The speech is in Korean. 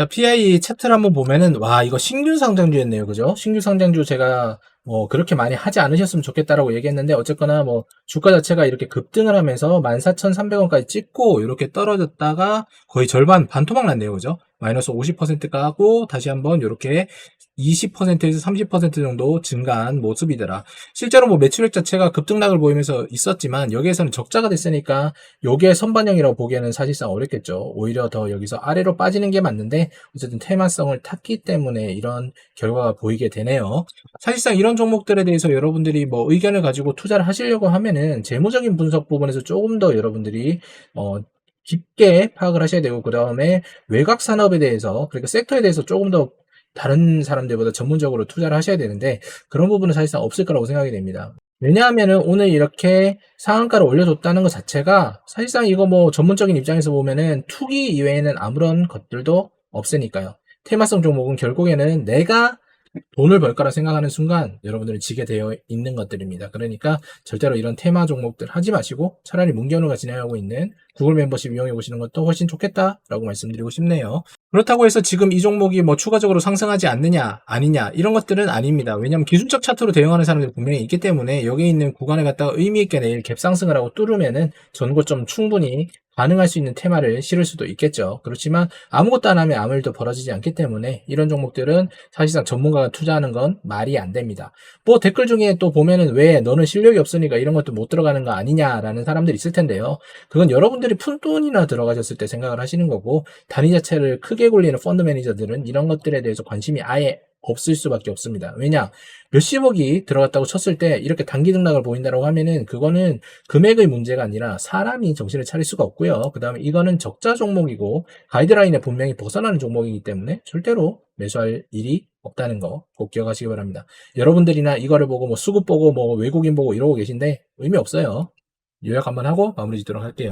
자, PI 차트를 한번 보면은, 와, 이거 신규 상장주였네요. 그죠? 신규 상장주 제가 뭐 그렇게 많이 하지 않으셨으면 좋겠다라고 얘기했는데, 어쨌거나 뭐 주가 자체가 이렇게 급등을 하면서 14,300원까지 찍고 이렇게 떨어졌다가 거의 절반 반토막 났네요. 그죠? 마이너스 50% 까고 다시 한번 이렇게 20%에서 30% 정도 증가한 모습이더라. 실제로 뭐 매출액 자체가 급등락을 보이면서 있었지만 여기에서는 적자가 됐으니까 요게 선반영이라고 보기에는 사실상 어렵겠죠. 오히려 더 여기서 아래로 빠지는 게 맞는데 어쨌든 테마성을 탔기 때문에 이런 결과가 보이게 되네요. 사실상 이런 종목들에 대해서 여러분들이 뭐 의견을 가지고 투자를 하시려고 하면은 재무적인 분석 부분에서 조금 더 여러분들이 어 깊게 파악을 하셔야 되고 그 다음에 외곽 산업에 대해서 그러니까 섹터에 대해서 조금 더 다른 사람들보다 전문적으로 투자를 하셔야 되는데 그런 부분은 사실상 없을 거라고 생각이 됩니다. 왜냐하면은 오늘 이렇게 상한가를 올려줬다는 것 자체가 사실상 이거 뭐 전문적인 입장에서 보면은 투기 이외에는 아무런 것들도 없으니까요. 테마성 종목은 결국에는 내가 돈을 벌 거라 생각하는 순간 여러분들은 지게 되어 있는 것들입니다. 그러니까 절대로 이런 테마 종목들 하지 마시고 차라리 문견우가 진행하고 있는 구글 멤버십 이용해 보시는 것도 훨씬 좋겠다라고 말씀드리고 싶네요. 그렇다고 해서 지금 이 종목이 뭐 추가적으로 상승하지 않느냐, 아니냐, 이런 것들은 아닙니다. 왜냐하면 기술적 차트로 대응하는 사람들이 분명히 있기 때문에 여기 있는 구간에 갖다가 의미 있게 내일 갭 상승을 하고 뚫으면은 전고점 충분히 가능할 수 있는 테마를 실을 수도 있겠죠. 그렇지만 아무것도 안 하면 아무 일도 벌어지지 않기 때문에 이런 종목들은 사실상 전문가가 투자하는 건 말이 안 됩니다. 뭐 댓글 중에 또 보면은 왜 너는 실력이 없으니까 이런 것도 못 들어가는 거 아니냐라는 사람들이 있을 텐데요. 그건 여러분들이 푼돈이나 들어가셨을 때 생각을 하시는 거고 단위 자체를 크게 굴리는 펀드 매니저들은 이런 것들에 대해서 관심이 아예 없을 수밖에 없습니다. 왜냐? 몇십억이 들어갔다고 쳤을 때 이렇게 단기 등락을 보인다고 하면은 그거는 금액의 문제가 아니라 사람이 정신을 차릴 수가 없고요. 그 다음에 이거는 적자 종목이고 가이드라인에 분명히 벗어나는 종목이기 때문에 절대로 매수할 일이 없다는 거 꼭 기억하시기 바랍니다. 여러분들이나 이거를 보고 뭐 수급 보고 뭐 외국인 보고 이러고 계신데 의미 없어요. 요약 한번 하고 마무리 짓도록 할게요.